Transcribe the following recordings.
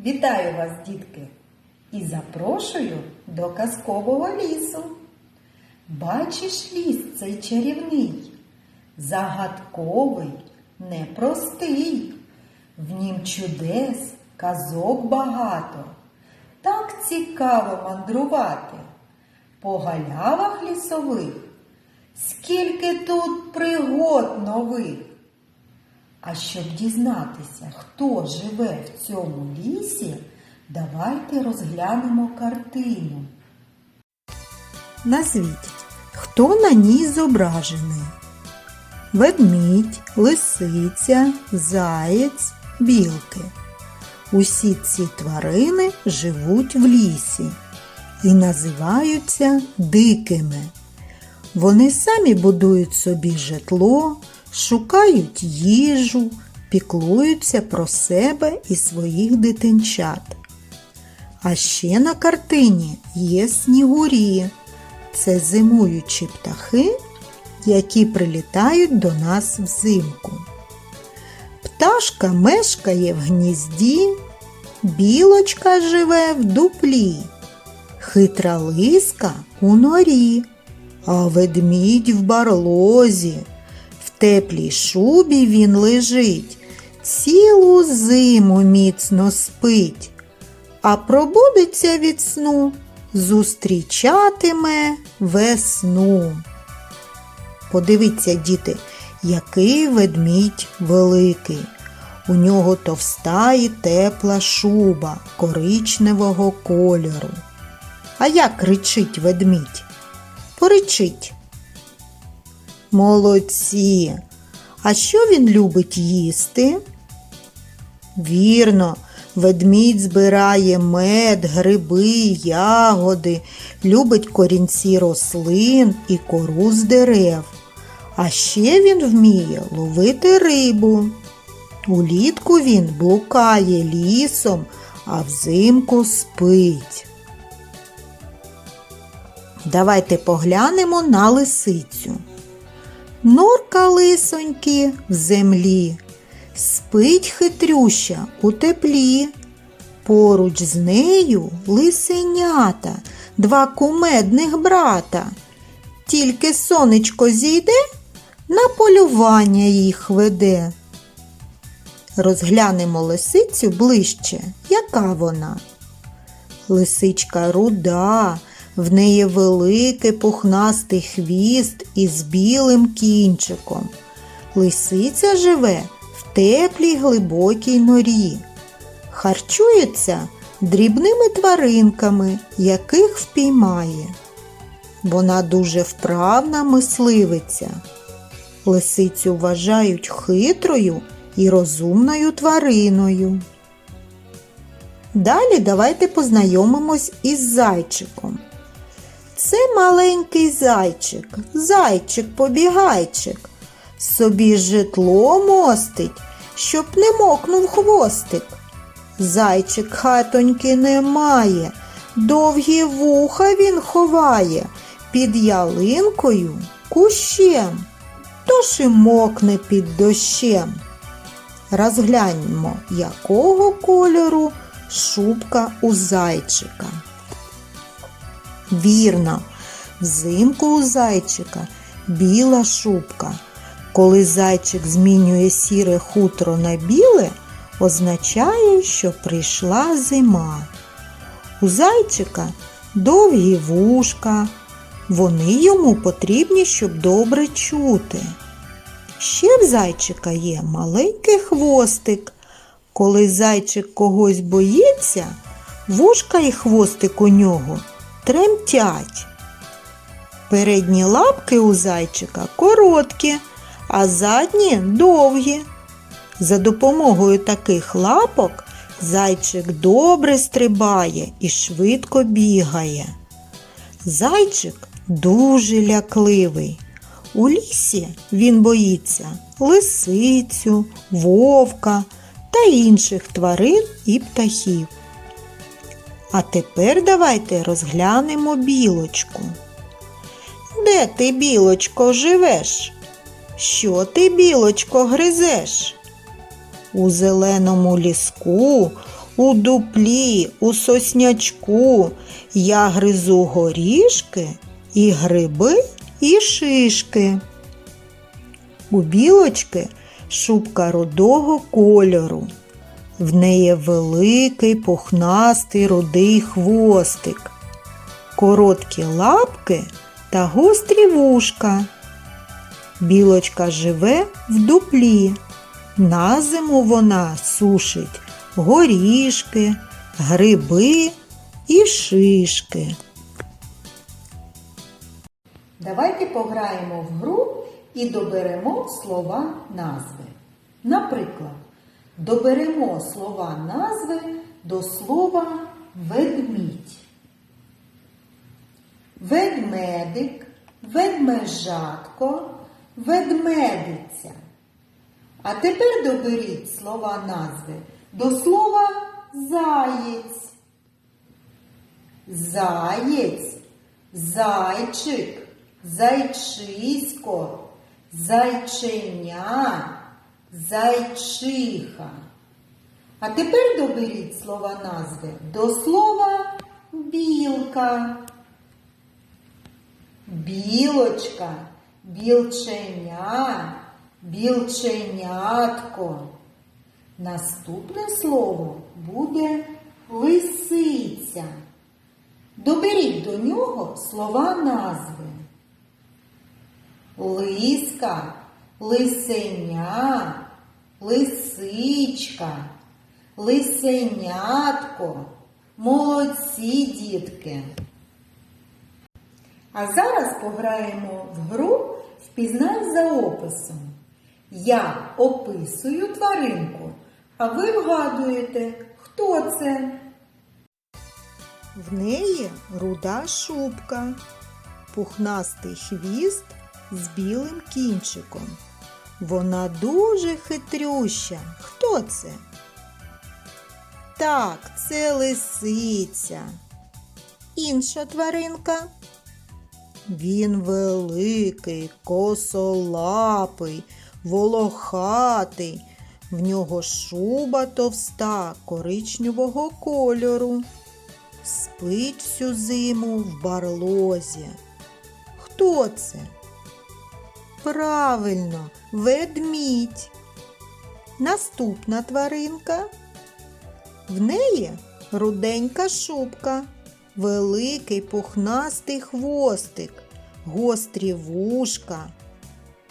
Вітаю вас, дітки, і запрошую до казкового лісу. Бачиш ліс цей чарівний, загадковий, непростий. В нім чудес, казок багато. Так цікаво мандрувати. По галявах лісових, скільки тут пригод нових. А щоб дізнатися, хто живе в цьому лісі, давайте розглянемо картину. Назвіть, хто на ній зображений? Ведмідь, лисиця, заєць, білки. Усі ці тварини живуть в лісі і називаються дикими. Вони самі будують собі житло, шукають їжу, піклуються про себе і своїх дитинчат. А ще на картині є снігурі. Це зимуючі птахи, які прилітають до нас взимку. Пташка мешкає в гнізді, білочка живе в дуплі, хитра лиска у норі, а ведмідь в барлозі. Теплій шубі він лежить, цілу зиму міцно спить, а пробудеться від сну, зустрічатиме весну. Подивіться, діти, який ведмідь великий. У нього товста і тепла шуба коричневого кольору. А як кричить ведмідь? Поричить. Молодці. А що він любить їсти? Вірно, ведмідь збирає мед, гриби, ягоди, любить корінці рослин і кору з дерев. А ще він вміє ловити рибу. Улітку він блукає лісом, а взимку спить. Давайте поглянемо на лисицю. Норка лисоньки в землі, спить хитрюща у теплі. Поруч з нею лисенята, два кумедних брата. Тільки сонечко зійде, на полювання їх веде. Розглянемо лисицю ближче, яка вона. Лисичка руда, в неї великий пухнастий хвіст із білим кінчиком. Лисиця живе в теплій глибокій норі. Харчується дрібними тваринками, яких впіймає. Вона дуже вправна мисливиця. Лисицю вважають хитрою і розумною твариною. Далі давайте познайомимось із зайчиком. Це маленький зайчик, зайчик-побігайчик. Собі житло мостить, щоб не мокнув хвостик. Зайчик хатоньки не має, довгі вуха він ховає під ялинкою кущем, тож і мокне під дощем. Розгляньмо, якого кольору шубка у зайчика. Вірно, взимку у зайчика біла шубка. Коли зайчик змінює сіре хутро на біле, означає, що прийшла зима. У зайчика довгі вушка, вони йому потрібні, щоб добре чути. Ще в зайчика є маленький хвостик. Коли зайчик когось боїться, вушка і хвостик у нього тремтять. Передні лапки у зайчика короткі, а задні довгі. За допомогою таких лапок зайчик добре стрибає і швидко бігає. Зайчик дуже лякливий. У лісі він боїться лисицю, вовка та інших тварин і птахів. А тепер давайте розглянемо білочку. Де ти, білочко, живеш? Що ти, білочко, гризеш? У зеленому ліску, у дуплі, у соснячку я гризу горішки і гриби, і шишки. У білочки шубка рудого кольору. В неї великий пухнастий рудий хвостик, короткі лапки та гострі вушка. Білочка живе в дуплі. На зиму вона сушить горішки, гриби і шишки. Давайте пограємо в гру і доберемо слова назви. Наприклад, доберемо слова назви до слова ведмідь. Ведмедик, ведмежатко, ведмедиця. А тепер доберіть слова назви до слова заєць. Заєць, зайчик, зайчисько, зайченя, зайчиха. А тепер доберіть слова назви до слова білка. Білочка, білченя, білченятко. Наступне слово буде лисиця. Доберіть до нього слова назви. Лиска, лисеня, лисичка, лисенятко. Молодці дітки. А зараз пограємо в гру Впізнай за описом. Я описую тваринку, а ви вгадуєте, хто це. В неї руда шубка, пухнастий хвіст з білим кінчиком. Вона дуже хитрюща. Хто це? Так, це лисиця. Інша тваринка. Він великий, косолапий, волохатий. В нього шуба товста коричневого кольору. Спить всю зиму в барлозі. Хто це? Правильно, ведмідь. Наступна тваринка. В неї руденька шубка, великий пухнастий хвостик, гострі вушка.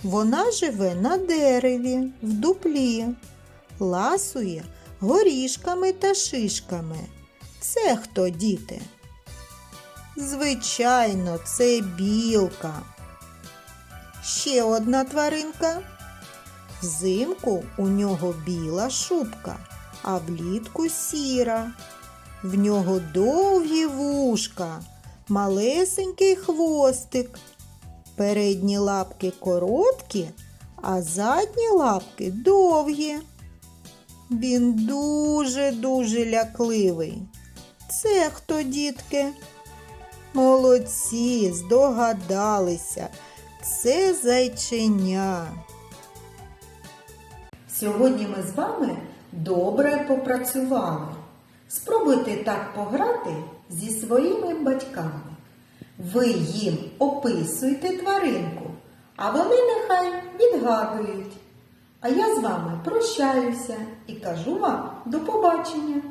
Вона живе на дереві, в дуплі, ласує горішками та шишками. Це хто, діти? Звичайно, це білка. Ще одна тваринка. Взимку у нього біла шубка, а влітку сіра. В нього довгі вушка, малесенький хвостик. Передні лапки короткі, а задні лапки довгі. Він дуже-дуже лякливий. Це хто, дітки? Молодці, здогадалися. Це зайченя. Сьогодні ми з вами добре попрацювали. Спробуйте так пограти зі своїми батьками. Ви їм описуйте тваринку, а вони нехай відгадують. А я з вами прощаюся і кажу вам до побачення.